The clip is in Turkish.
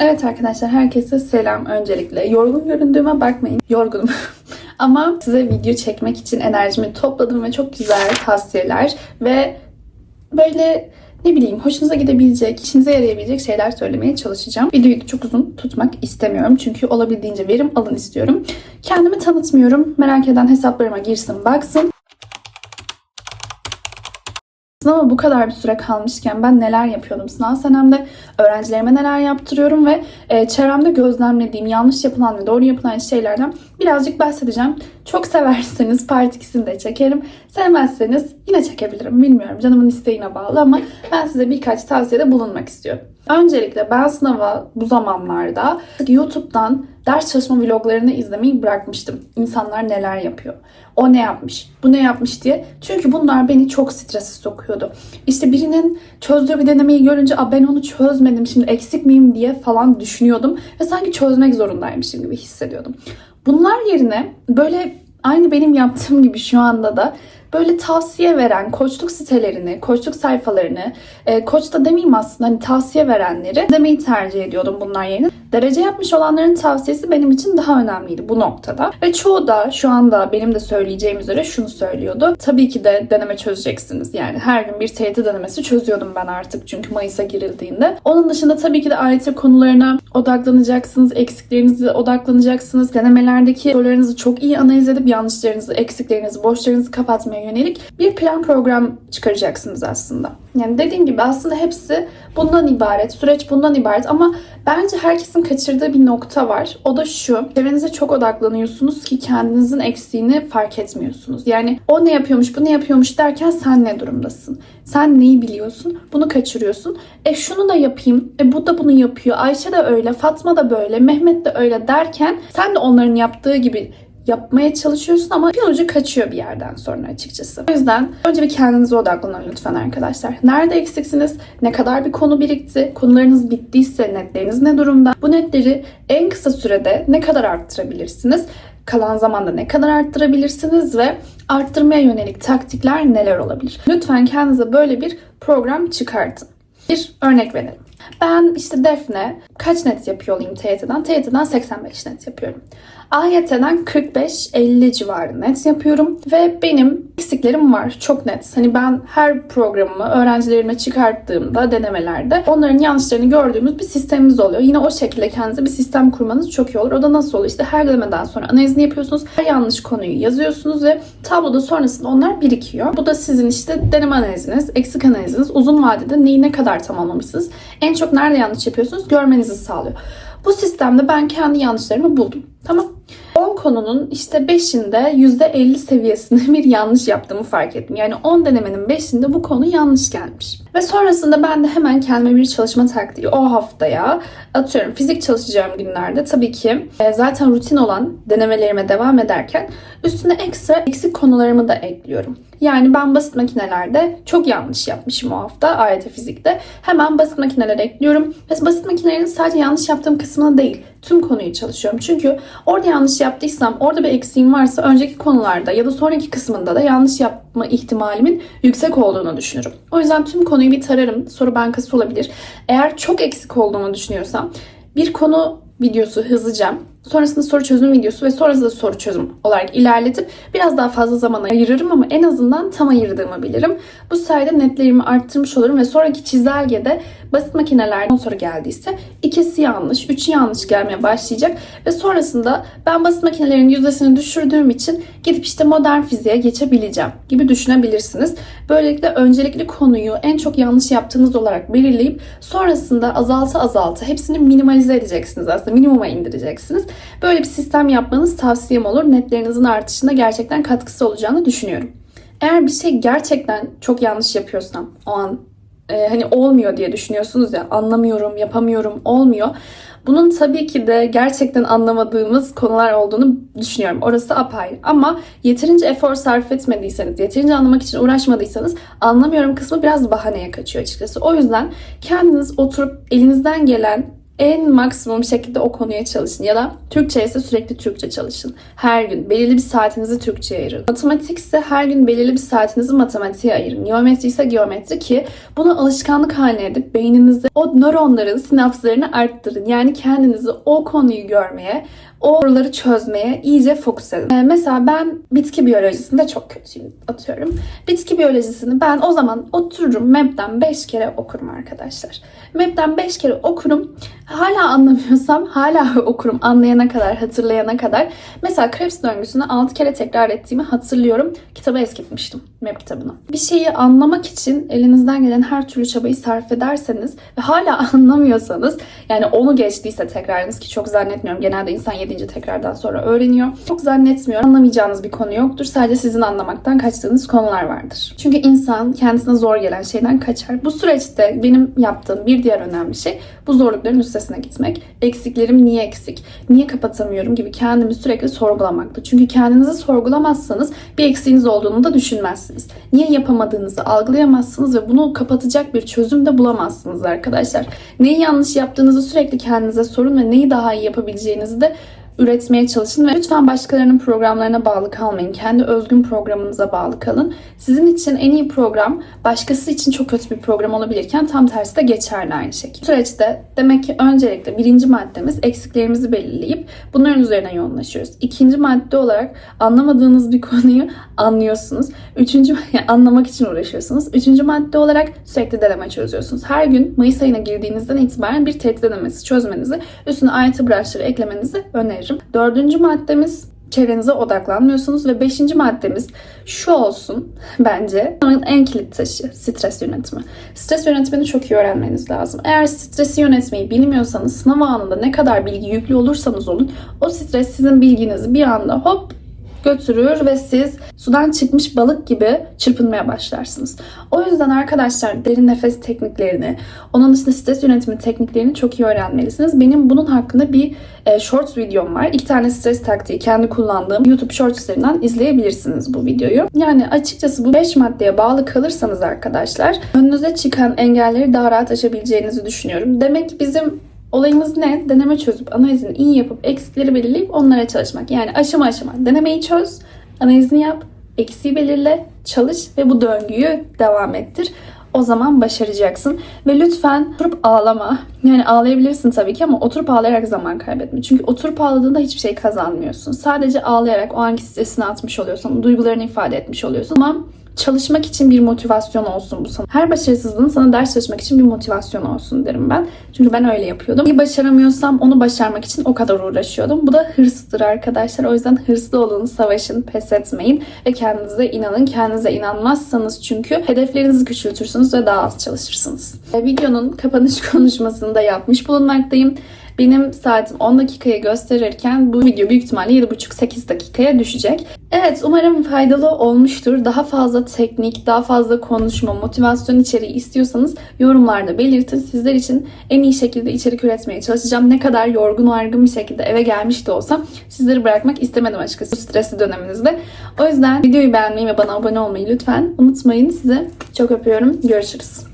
Evet arkadaşlar herkese selam öncelikle. Yorgun göründüğüme bakmayın. Yorgunum. Ama size video çekmek için enerjimi topladım ve çok güzel tavsiyeler ve böyle ne bileyim hoşunuza gidebilecek, işinize yarayabilecek şeyler söylemeye çalışacağım. Videoyu da çok uzun tutmak istemiyorum. Çünkü olabildiğince verim alın istiyorum. Kendimi tanıtmıyorum. Merak eden hesaplarıma girsin baksın. Sınava bu kadar bir süre kalmışken ben neler yapıyordum sınav senemde, öğrencilerime neler yaptırıyorum ve e, çevremde gözlemlediğim yanlış yapılan ve doğru yapılan şeylerden birazcık bahsedeceğim. Çok severseniz part 2'sini de çekerim. Sevmezseniz yine çekebilirim. Bilmiyorum canımın isteğine bağlı ama ben size birkaç tavsiyede bulunmak istiyorum. Öncelikle ben sınava bu zamanlarda YouTube'dan ders çalışma vloglarını izlemeyi bırakmıştım. İnsanlar neler yapıyor? O ne yapmış? Bu ne yapmış diye. Çünkü bunlar beni çok strese sokuyordu. İşte birinin çözdüğü bir denemeyi görünce A, ben onu çözmedim şimdi eksik miyim diye falan düşünüyordum. Ve sanki çözmek zorundaymışım gibi hissediyordum. Bunlar yerine böyle aynı benim yaptığım gibi şu anda da böyle tavsiye veren koçluk sitelerini, koçluk sayfalarını, e, koç da demeyeyim aslında hani tavsiye verenleri demeyi tercih ediyordum bunlar yerine. Derece yapmış olanların tavsiyesi benim için daha önemliydi bu noktada. Ve çoğu da şu anda benim de söyleyeceğim üzere şunu söylüyordu. Tabii ki de deneme çözeceksiniz. Yani her gün bir TYT denemesi çözüyordum ben artık çünkü Mayıs'a girildiğinde. Onun dışında tabii ki de AYT konularına odaklanacaksınız, eksiklerinize odaklanacaksınız. Denemelerdeki sorularınızı çok iyi analiz edip yanlışlarınızı, eksiklerinizi, boşlarınızı kapatmaya yönelik bir plan program çıkaracaksınız aslında. Yani dediğim gibi aslında hepsi bundan ibaret, süreç bundan ibaret ama bence herkesin kaçırdığı bir nokta var. O da şu, çevrenize çok odaklanıyorsunuz ki kendinizin eksiğini fark etmiyorsunuz. Yani o ne yapıyormuş, bu ne yapıyormuş derken sen ne durumdasın? Sen neyi biliyorsun? Bunu kaçırıyorsun. E şunu da yapayım, e bu da bunu yapıyor, Ayşe de öyle, Fatma da böyle, Mehmet de öyle derken sen de onların yaptığı gibi yapmaya çalışıyorsun ama bir ucu kaçıyor bir yerden sonra açıkçası. O yüzden önce bir kendinize odaklanın lütfen arkadaşlar. Nerede eksiksiniz? Ne kadar bir konu birikti? Konularınız bittiyse netleriniz ne durumda? Bu netleri en kısa sürede ne kadar arttırabilirsiniz? Kalan zamanda ne kadar arttırabilirsiniz ve arttırmaya yönelik taktikler neler olabilir? Lütfen kendinize böyle bir program çıkartın. Bir örnek verelim. Ben işte Defne kaç net yapıyor olayım TYT'den? TYT'den 85 net yapıyorum. AYT'den 45-50 civarı net yapıyorum ve benim eksiklerim var çok net. Hani ben her programımı öğrencilerime çıkarttığımda denemelerde onların yanlışlarını gördüğümüz bir sistemimiz oluyor. Yine o şekilde kendinize bir sistem kurmanız çok iyi olur. O da nasıl oluyor? İşte her denemeden sonra analizini yapıyorsunuz. Her yanlış konuyu yazıyorsunuz ve tabloda sonrasında onlar birikiyor. Bu da sizin işte deneme analiziniz, eksik analiziniz, uzun vadede neyi ne kadar tamamlamışsınız, en çok nerede yanlış yapıyorsunuz görmenizi sağlıyor. Bu sistemde ben kendi yanlışlarımı buldum. Tamam. 10 konunun işte 5'inde %50 seviyesinde bir yanlış yaptığımı fark ettim. Yani 10 denemenin 5'inde bu konu yanlış gelmiş. Ve sonrasında ben de hemen kendime bir çalışma taktiği o haftaya atıyorum fizik çalışacağım günlerde tabii ki e, zaten rutin olan denemelerime devam ederken üstüne ekstra eksik konularımı da ekliyorum. Yani ben basit makinelerde çok yanlış yapmışım o hafta AYT fizikte. Hemen basit makineler ekliyorum. Ve basit makinelerin sadece yanlış yaptığım kısmına değil tüm konuyu çalışıyorum. Çünkü orada yanlış yaptıysam, orada bir eksiğim varsa önceki konularda ya da sonraki kısmında da yanlış yapma ihtimalimin yüksek olduğunu düşünürüm. O yüzden tüm konuyu bir tararım. Soru bankası olabilir. Eğer çok eksik olduğunu düşünüyorsam bir konu videosu hızlıca sonrasında soru çözüm videosu ve sonrasında soru çözüm olarak ilerletip biraz daha fazla zaman ayırırım ama en azından tam ayırdığımı bilirim. Bu sayede netlerimi arttırmış olurum ve sonraki çizelgede basit makinelerden soru geldiyse ikisi yanlış, üçü yanlış gelmeye başlayacak ve sonrasında ben basit makinelerin yüzdesini düşürdüğüm için gidip işte modern fiziğe geçebileceğim gibi düşünebilirsiniz. Böylelikle öncelikli konuyu en çok yanlış yaptığınız olarak belirleyip sonrasında azaltı azaltı hepsini minimalize edeceksiniz aslında minimuma indireceksiniz. Böyle bir sistem yapmanız tavsiyem olur. Netlerinizin artışında gerçekten katkısı olacağını düşünüyorum. Eğer bir şey gerçekten çok yanlış yapıyorsam o an e, hani olmuyor diye düşünüyorsunuz ya anlamıyorum, yapamıyorum, olmuyor. Bunun tabii ki de gerçekten anlamadığımız konular olduğunu düşünüyorum. Orası apayrı. Ama yeterince efor sarf etmediyseniz, yeterince anlamak için uğraşmadıysanız anlamıyorum kısmı biraz bahaneye kaçıyor açıkçası. O yüzden kendiniz oturup elinizden gelen en maksimum şekilde o konuya çalışın. Ya da Türkçe ise sürekli Türkçe çalışın. Her gün belirli bir saatinizi Türkçe'ye ayırın. Matematik ise her gün belirli bir saatinizi matematiğe ayırın. Geometri ise geometri ki bunu alışkanlık haline edip beyninizde o nöronların sinapslarını arttırın. Yani kendinizi o konuyu görmeye, o soruları çözmeye iyice fokus edin. Ee, mesela ben bitki biyolojisinde çok kötüyüm atıyorum. Bitki biyolojisini ben o zaman otururum MEB'den 5 kere okurum arkadaşlar. MEB'den 5 kere okurum. Hala anlamıyorsam hala okurum anlayana kadar, hatırlayana kadar. Mesela Krebs döngüsünü 6 kere tekrar ettiğimi hatırlıyorum. Kitabı eskitmiştim MEB kitabını. Bir şeyi anlamak için elinizden gelen her türlü çabayı sarf ederseniz ve hala anlamıyorsanız yani onu geçtiyse tekrarınız ki çok zannetmiyorum. Genelde insan 7. tekrardan sonra öğreniyor. Çok zannetmiyorum. Anlamayacağınız bir konu yoktur. Sadece sizin anlamaktan kaçtığınız konular vardır. Çünkü insan kendisine zor gelen şeyden kaçar. Bu süreçte benim yaptığım bir diğer önemli şey bu zorlukların üstesine gitmek. Eksiklerim niye eksik? Niye kapatamıyorum gibi kendimi sürekli sorgulamaktı. Çünkü kendinizi sorgulamazsanız bir eksiğiniz olduğunu da düşünmezsiniz. Niye yapamadığınızı algılayamazsınız ve bunu kapatacak bir çözüm de bulamazsınız arkadaşlar. Neyi yanlış yaptığınızı sürekli kendinize sorun ve neyi daha iyi yapabileceğinizi de üretmeye çalışın ve lütfen başkalarının programlarına bağlı kalmayın. Kendi özgün programınıza bağlı kalın. Sizin için en iyi program başkası için çok kötü bir program olabilirken tam tersi de geçerli aynı şekilde. Bu süreçte demek ki öncelikle birinci maddemiz eksiklerimizi belirleyip bunların üzerine yoğunlaşıyoruz. İkinci madde olarak anlamadığınız bir konuyu anlıyorsunuz. Üçüncü yani anlamak için uğraşıyorsunuz. Üçüncü madde olarak sürekli deneme çözüyorsunuz. Her gün Mayıs ayına girdiğinizden itibaren bir tehdit denemesi çözmenizi, üstüne ayrıntı branşları eklemenizi öneririm. Dördüncü maddemiz çevrenize odaklanmıyorsunuz ve beşinci maddemiz şu olsun bence en kilit taşı stres yönetimi. Stres yönetimini çok iyi öğrenmeniz lazım. Eğer stresi yönetmeyi bilmiyorsanız sınav anında ne kadar bilgi yüklü olursanız olun o stres sizin bilginizi bir anda hop götürür ve siz sudan çıkmış balık gibi çırpınmaya başlarsınız. O yüzden arkadaşlar derin nefes tekniklerini, onun dışında stres yönetimi tekniklerini çok iyi öğrenmelisiniz. Benim bunun hakkında bir e, shorts videom var. İki tane stres taktiği kendi kullandığım YouTube shorts üzerinden izleyebilirsiniz bu videoyu. Yani açıkçası bu 5 maddeye bağlı kalırsanız arkadaşlar önünüze çıkan engelleri daha rahat aşabileceğinizi düşünüyorum. Demek ki bizim Olayımız ne? Deneme çözüp analizini iyi yapıp eksikleri belirleyip onlara çalışmak. Yani aşama aşama denemeyi çöz, analizini yap, eksiği belirle, çalış ve bu döngüyü devam ettir. O zaman başaracaksın. Ve lütfen oturup ağlama. Yani ağlayabilirsin tabii ki ama oturup ağlayarak zaman kaybetme. Çünkü oturup ağladığında hiçbir şey kazanmıyorsun. Sadece ağlayarak o anki stresini atmış oluyorsun. Duygularını ifade etmiş oluyorsun. Ama çalışmak için bir motivasyon olsun bu sana. Her başarısızlığın sana ders çalışmak için bir motivasyon olsun derim ben. Çünkü ben öyle yapıyordum. Bir başaramıyorsam onu başarmak için o kadar uğraşıyordum. Bu da hırstır arkadaşlar. O yüzden hırslı olun, savaşın, pes etmeyin ve kendinize inanın. Kendinize inanmazsanız çünkü hedeflerinizi küçültürsünüz ve daha az çalışırsınız. Videonun kapanış konuşmasını da yapmış bulunmaktayım. Benim saatim 10 dakikayı gösterirken bu video büyük ihtimalle 7,5-8 dakikaya düşecek. Evet umarım faydalı olmuştur. Daha fazla teknik, daha fazla konuşma, motivasyon içeriği istiyorsanız yorumlarda belirtin. Sizler için en iyi şekilde içerik üretmeye çalışacağım. Ne kadar yorgun argın bir şekilde eve gelmiş de olsam sizleri bırakmak istemedim açıkçası stresli döneminizde. O yüzden videoyu beğenmeyi ve bana abone olmayı lütfen unutmayın. Size çok öpüyorum. Görüşürüz.